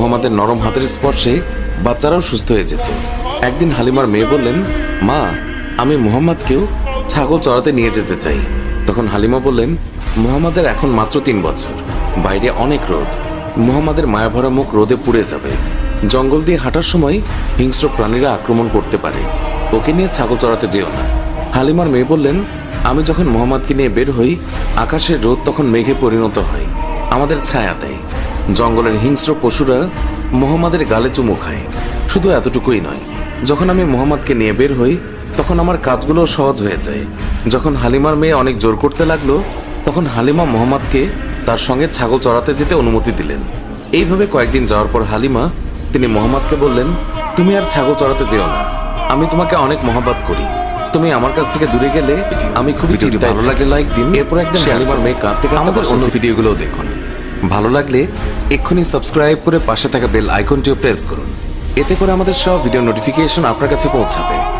মোহাম্মদের নরম হাতের স্পর্শে বাচ্চারাও সুস্থ হয়ে যেত। একদিন হালিমার মেয়ে বললেন, মা, আমি মোহাম্মদকেও ছাগল চড়াতে নিয়ে যেতে চাই। তখন হালিমা বললেন, মোহাম্মদের এখন মাত্র তিন বছর, বাইরে অনেক রোদ। মোহাম্মদের মায়াভরা মুখ রোদে পুড়ে যাবে। জঙ্গল দিয়ে হাঁটার সময় হিংস্র প্রাণীরা আক্রমণ করতে পারে। ওকে নিয়ে ছাগল চড়াতে যেও না। হালিমার মেয়ে বললেন, আমি যখন মোহাম্মদকে নিয়ে বের হই, আকাশের রোদ তখন মেঘে পরিণত হয়। আমাদের ছায়া দেয়। জঙ্গলের হিংস্র পশুরা মোহাম্মদের গালে চুমু খায়। শুধু এতটুকুই নয় যখন আমি মোহাম্মদকে নিয়ে বের হই তখন আমার কাজগুলো সহজ হয়ে যায়। যখন হালিমার মেয়ে অনেক জোর করতে লাগল তখন হালিমা মোহাম্মদকে তার সঙ্গে ছাগল চড়াতে যেতে অনুমতি দিলেন। এইভাবে কয়েকদিন যাওয়ার পর হালিমা তিনি মোহাম্মদকে বললেন তুমি আর ছাগল চড়াতে যেও না। আমি তোমাকে অনেক মহব্বত করি। তুমি আমার কাছ থেকে দূরে গেলে আমি খুবই ভালো লাগলে লাইক দিন এরপর একদিন হালিমার মেয়ে কাঁদতে কাঁদতে আমাদের অন্য ভিডিওগুলো দেখুন। ভালো লাগলে এক্ষুনি সাবস্ক্রাইব করে পাশে থাকা বেল আইকনটিও প্রেস করুন। এতে করে আমাদের সব ভিডিও নোটিফিকেশন আপনার কাছে পৌঁছাবে।